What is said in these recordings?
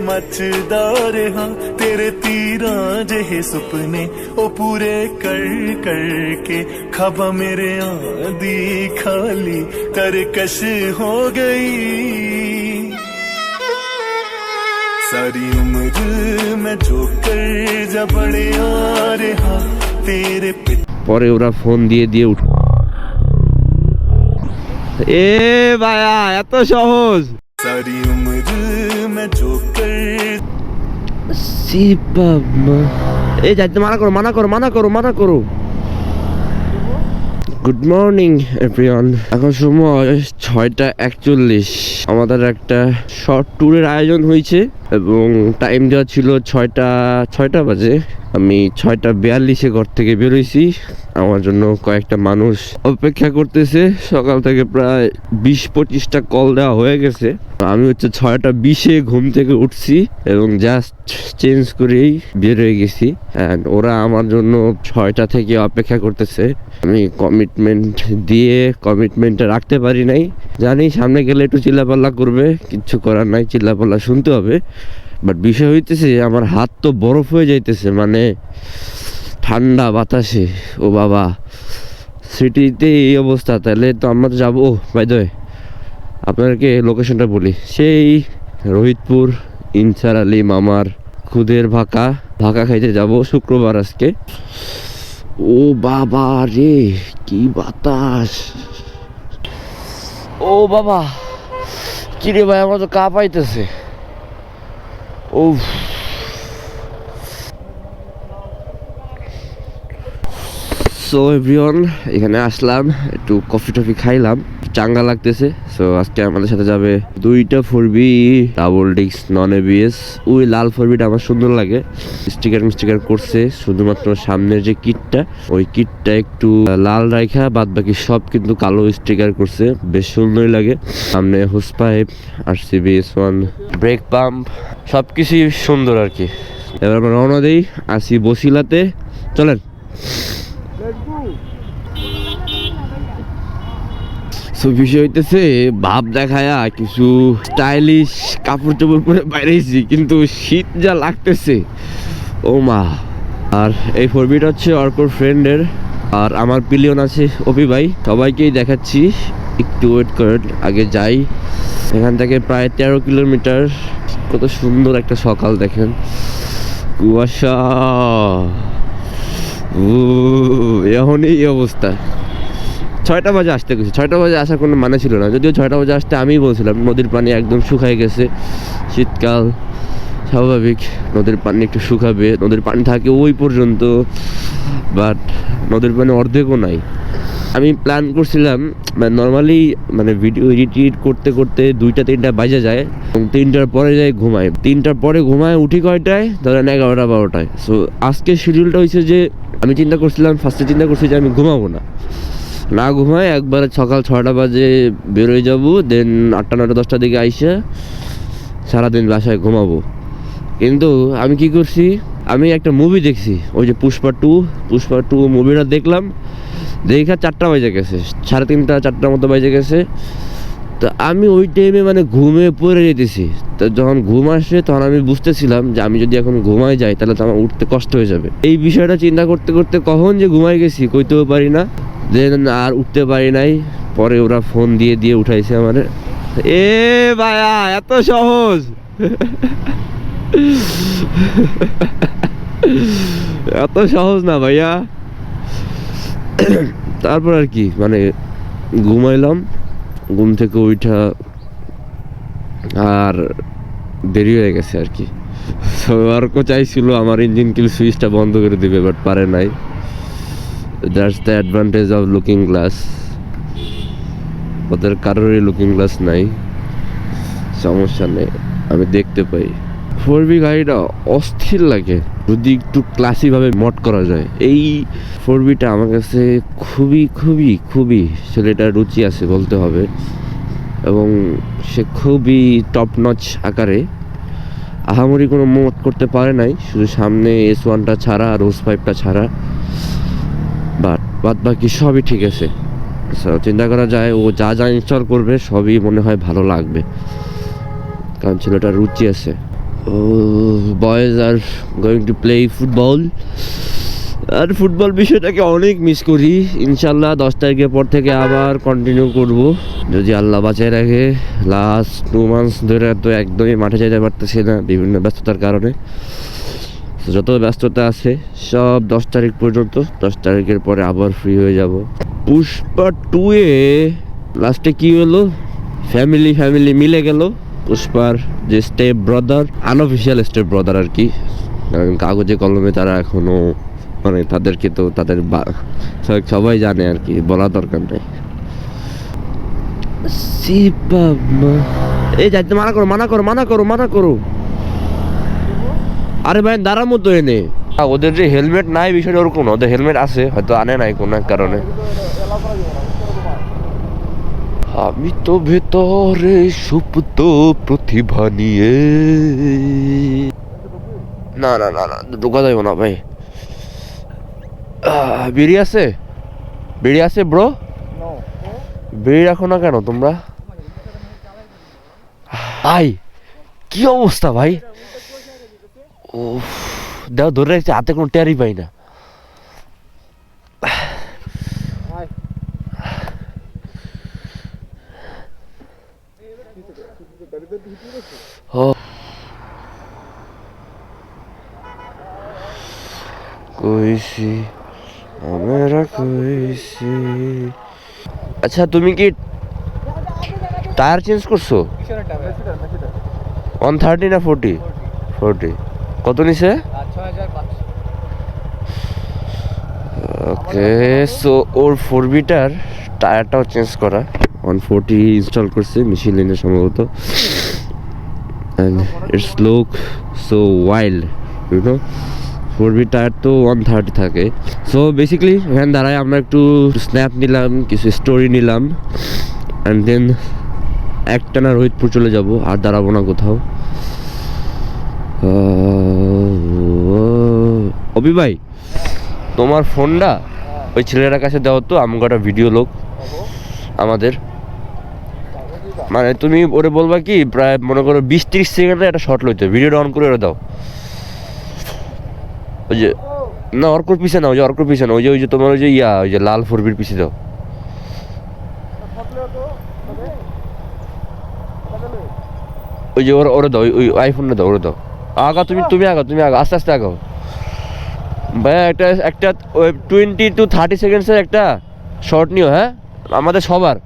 ਮੱਚਦਾ ਰਹਾ ਤੇਰੇ ਤੀਰਾਂ ਜਿਹੇ ਸੁਪਨੇ ਉਹ ਪੂਰੇ ਕਰ ਕਰਕੇ ਖਾਬਾਂ ਮੇਰੇ ਆਂਦੀ ਖਾਲੀ ਤਰਕਸ਼ ਹੋ ਗਈ ਸਾਰੀ ਉਮਰ ਮੈਂ ਜੋ ਕਰ ਜਾ ਬੜਿਆ ਰਹਾ ਤੇਰੇ ਪਿੱਛੇ পরে ওরা ফোন দিয়ে দিয়ে উঠ এ ভাইয়া এত সহজ ਸਾਰੀ ਉਮਰ ਮੈਂ ਜੋ ਕਰ সি বাবা এই যাইতে, মানা করো মানা করো মানা করো মানা করো। গুড মর্নিং এভরিওয়ান এখন সময় ছয়টা একচল্লিশ। আমাদের একটা শর্ট ট্যুরের আয়োজন হয়েছে এবং টাইম দেওয়া ছিল ছয়টা ছয়টা বাজে। আমি ছয়টা বিয়াল্লিশে ঘর থেকে বেরোইছি আমার জন্য কয়েকটা মানুষ অপেক্ষা করতেছে। সকাল থেকে প্রায় বিশ পঁচিশটা কল দেওয়া হয়ে গেছে। আমি হচ্ছে ছয়টা বিশে ঘুম থেকে উঠছি এবং জাস্ট চেঞ্জ করেই বের হয়ে গেছি। অ্যান্ড ওরা আমার জন্য ছয়টা থেকে অপেক্ষা করতেছে। আমি কমিটমেন্ট দিয়ে কমিটমেন্টটা রাখতে পারি নাই। জানি সামনে গেলে একটু চিল্লাপাল্লা করবে কিচ্ছু করার নাই, চিল্লাপাল্লা শুনতে হবে। বাট বিষয় হইতেছে আমার হাত তো বরফ হয়ে যাইতেছে মানে ঠান্ডা বাতাসে। ও বাবা, সিটিতে এই অবস্থা, তাহলে তো আমরা তো যাব। বাই দ্য আপনাদেরকে লোকেশনটা বলি। সেই রোহিতপুর, ইনসার আলী মামার খুদের ভাকা। ভাকা খাইতে যাব শুক্রবার আজকে। ও বাবা রে, কি বাতাস। ও বাবা কি রে ভাই, আমার তো কা পাইতেছে। ও সো এভরিওয়ান এখানে আসলাম, একটু কফি টফি খাইলাম, চাঙ্গা লাগতেছে। সো আজকে আমাদের সাথে যাবে দুইটা ফোর বি ডাবল ডিক্স নন এবিএস ওই লাল ফোর বিটা আমার সুন্দর লাগে। স্টিকার মিস্টিকার করছে, শুধুমাত্র সামনের যে কিটটা ওই কিটটা একটু লাল রাখা বাদ বাকি সব কিন্তু কালো স্টিকার করছে, বেশ সুন্দরই লাগে। সামনে হোস পাইপ আর সিবিএস ওয়ান ব্রেক পাম্প সব কিছুই সুন্দর আর কি। এবার আমরা রওনা দিই, আসি বসিলাতে। চলেন। সো বিষয় হইতেছে, ভাব দেখায়া কিছু স্টাইলিশ কাপড় চোপড় পরে বাইরেছি কিন্তু শীত যা লাগতেছে, ও মা। আর এই ফোরবিট হচ্ছে অর্কর ফ্রেন্ডের আর আমার পিলিয়ন আছে অপি ভাই, সবাইকেই দেখাচ্ছি, একটু ওয়েট করেন, আগে যাই। এখান থেকে প্রায় তেরো কিলোমিটার, কত সুন্দর একটা সকাল দেখেন। কুয়াশা। ও এখনই এই অবস্থা। ছয়টা বাজে আসতে গেছি। ছয়টা বাজে আসার কোনো মানে ছিল না। যদিও ছয়টা বাজে আসতে আমি বলছিলাম, নদীর পানি একদম শুকায় গেছে। শীতকাল, স্বাভাবিক, নদীর পানি একটু শুকাবে। নদীর পানি থাকে ওই পর্যন্ত বাট নদীর পানি অর্ধেকও নাই। আমি প্ল্যান করছিলাম মানে নর্মালি মানে ভিডিও এডিট করতে করতে দুইটা, তিনটা বাজে যায়, এবং তিনটার পরে যাই ঘুমাই। তিনটার পরে ঘুমায় উঠি কয়টায়? ধরেন এগারোটা, বারোটায়। সো আজকের শিডিউলটা হয়েছে যে, আমি চিন্তা করছিলাম ফার্স্টে চিন্তা করছি যে আমি ঘুমাবো না। না ঘুমাই, একবারে সকাল ছটা বাজে বেরোয় যাব দেন আটটা নটা দশটার দিকে আইসা সারাদিন বাসায় ঘুমাবো। কিন্তু আমি কি করছি, আমি একটা মুভি দেখছি, ওই যে পুষ্পা টু পুষ্পা টু মুভিটা দেখলাম, দেখা চারটা বাজে গেছে, সাড়ে তিনটা, চারটার মতো বাজে গেছে। তো আমি ওই টাইমে মানে ঘুমে পড়ে যেতেছি। তো যখন ঘুম আসে, তখন আমি বুঝতেছিলাম যে আমি যদি এখন ঘুমায় যাই, তাহলে তো আমার উঠতে কষ্ট হয়ে যাবে। এই বিষয়টা চিন্তা করতে করতে কখন যে ঘুমাই গেছি, কইতেও পারি না। দেন আর উঠতে পারি নাই। পরে ওরা ফোন দিয়ে দিয়ে উঠাইছে আমার। এ ভাইয়া এত সহজ। এত সহজ না ভাইয়া। তারপর আর কি মানে ঘুমাইলাম। ঘুম থেকে উঠা আর দেরি হয়ে গেছে আর কি। অর্ক চাইছিল, আমার ইঞ্জিন কিল সুইচটা বন্ধ করে দিবে বাট পারে নাই। That's the advantage of looking glass ওদের কারোরই লুকিং গ্লাস নাই। সমস্যা নেই। আমি দেখতে পাই। ফোর বি গাড়িটা অস্থির লাগে। যদি একটু ক্লাসিভাবে মড করা যায়। এই ফোর বিটা আমার কাছে খুবই খুবই খুবই ছেলেটার রুচি আছে বলতে হবে। এবং সে খুবই টপ নচ আকারে। আহামরি কোনো মত করতে পারে নাই। শুধু সামনে এস ওয়ানটা ছাড়া আর ওস ফাইভটা ছাড়া। বাট বাদ বাকি সবই ঠিক আছে। চিন্তা করা যায়, ও যা যা ইনস্টল করবে, সবই মনে হয় ভালো লাগবে। কারণ ছেলেটার রুচি আছে। ও boys are going to play football R football বিষয়টাকে অনেক মিস করি। ইনশাল্লাহ দশ তারিখের পর থেকে আবার কন্টিনিউ করব। যদি আল্লাহ বাঁচায় রাখে লাস্ট টু মান্থস ধরে তো একদমই মাঠে যেতে পারতেছি না বিভিন্ন ব্যস্ততার কারণে। যত ব্যস্ততা আছে, সব দশ তারিখ পর্যন্ত, দশ তারিখের পরে আবার ফ্রি হয়ে যাব। পুষ্পা টু এ লাস্টে কি হলো? ফ্যামিলি ফ্যামিলি মিলে গেল। পুষ্পার যে step brother unofficial step brother আর কি। কারণ কাগজে, কলমে তারা এখনও মানে তাদেরকে তো তাদের সবাই- জানে আর কি বলা দরকার নেই। এই যাইতে মানা করো মানা করো মানা করো মানা করো। আরে ভাই দাঁড়ার মতো এনে। ওদের যে হেলমেট নাই বিষয়টা ওরকম না ওদের হেলমেট আছে, হয়তো আনে নাই কোনো এক কারণে। আমি তো ভেতরে সুপ্ত প্রতিভা নিয়ে। না না না না, ঢোকা যাইব না ভাই। বিড়ি আছে? বিড়ি আছে ব্রো? বিড়ি রাখো না কেন তোমরা? ভাই, কি অবস্থা ভাই? ও দেওয়া ধরে রাখছে হাতে কোনো টেরই পাই না। ও। কইছি আমরা কইছি। আচ্ছা তুমি কি টায়ার চেঞ্জ করছ? ওয়ান থার্টি না ফোর্টি ফোর্টি কত নিছে? ওকে সো ওর ফোর বিটার টায়ারটাও চেঞ্জ করা। ওয়ান ফোরটি ইনস্টল করছে মেশিন লাইনে সম্ভবত। And it's look so wild you know four B tyre তো ওয়ান থার্টি থাকে। সো বেসিক্যালি এখানে দাঁড়ায় আমরা একটু স্ন্যাপ নিলাম কিছু স্টোরি নিলাম। অ্যান্ড দেন একটানা রোহিতপুর চলে যাব আর দাঁড়াবো না কোথাও। অভি ভাই, তোমার ফোনটা ওই ছেলেটার কাছে দাও তো আমাকে একটা ভিডিও লোক আমাদের। মানে তুমি ওরে বলবা কি, প্রায় মনে করো বিশ ত্রিশ সেকেন্ডে একটা শর্ট লইতে ভিডিওটা অন করে ওরে দাও। ওই যে, না, অর্কর পিছে না, ওই যে অর্কর পিছে না, ওই যে ওই যে তোমার ওই যে ইয়া, ওই যে লাল ফোরবির পিছে দাও। ওই যে ওর, ওরে দাও, ওই আইফোনটা দাও, ওরে দাও। আগা, তুমি তুমি আগা তুমি আগা, আস্তে আস্তে আগাও ভাইয়া একটা একটা টোয়েন্টি টু থার্টি সেকেন্ডসের একটা শর্ট নিও হ্যাঁ? আমাদের সবার।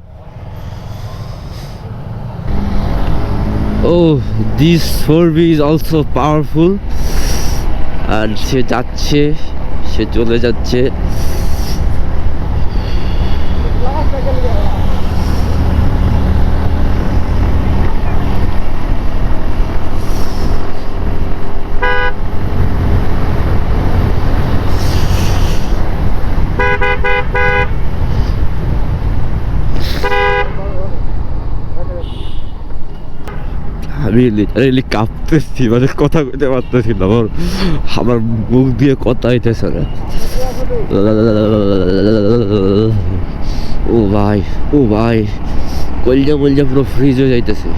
ও this four B is also powerful আর সে যাচ্ছে, সে চলে যাচ্ছে। আমি লিটারেলি কাঁপতেছি মানে কথা কইতে পারতেছি না আমার আমার মুখ দিয়ে কথা হইতেছে না ও ভাই ও ভাই কলজা কলজা পুরো ফ্রিজ হয়ে যাইতেছে।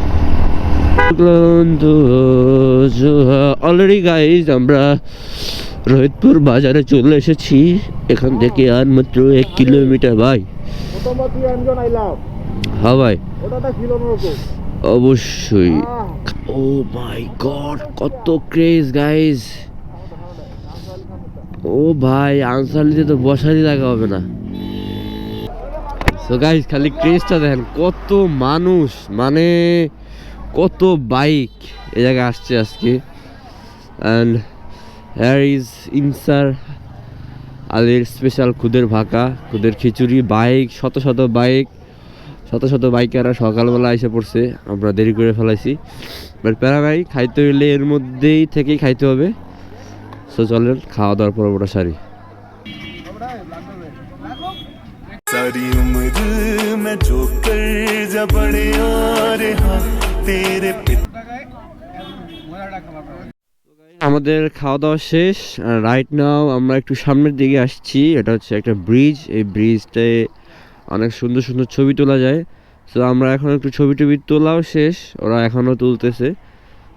অলরেডি গাইজ আমরা রোহিতপুর বাজারে চলে এসেছি। এখান থেকে আর মাত্র এক কিলোমিটার ভাই। হ্যাঁ ভাই। অবশ্যই। ও। মাই গড কত ক্রেজ গাইজ ও ভাই আনসার নিতে তো বসারই জায়গা হবে না। সো গাইজ খালি ক্রেজটা দেখেন কত মানুষ মানে কত বাইক এ জায়গায় আসছে আজকে। অ্যান্ড হেয়ার ইজ ইনসার আলির স্পেশাল খুদের ভাকা খুদের খিচুড়ি বাইক শত শত বাইক শত শত বাইকাররা সকালবেলা এসে পড়ছে আমরা দেরি করে ফেলাইছি বাট প্যারা নাই খাইতে হইলে এর মধ্যেই থেকেই খাইতে হবে সো চলেন খাওয়া দাওয়ার পর ওটা সারি सारी उम्र मैं जो कर जा बड़े और हाँ तेरे पिता আমাদের খাওয়া দাওয়া শেষ রাইট নাও আমরা একটু সামনের দিকে আসছি এটা হচ্ছে একটা ব্রিজ এই ব্রিজটায় অনেক সুন্দর সুন্দর ছবি তোলা যায়। সো আমরা এখন একটু ছবি টবি তোলাও শেষ, ওরা এখনও তুলতেছে।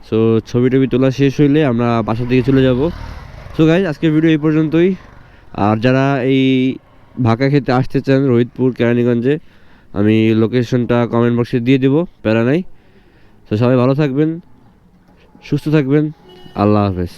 সো ছবি টবি তোলা শেষ হইলে আমরা বাসার দিকে চলে যাব। সো গাইজ আজকের ভিডিও এই পর্যন্তই। আর যারা এই ভাকা খেতে আসতে চান রোহিতপুর, কেরানীগঞ্জে, আমি লোকেশনটা কমেন্ট বক্সে দিয়ে দেবো, প্যারা নাই। তো সবাই ভালো থাকবেন, সুস্থ থাকবেন, আল্লাহ হাফেজ।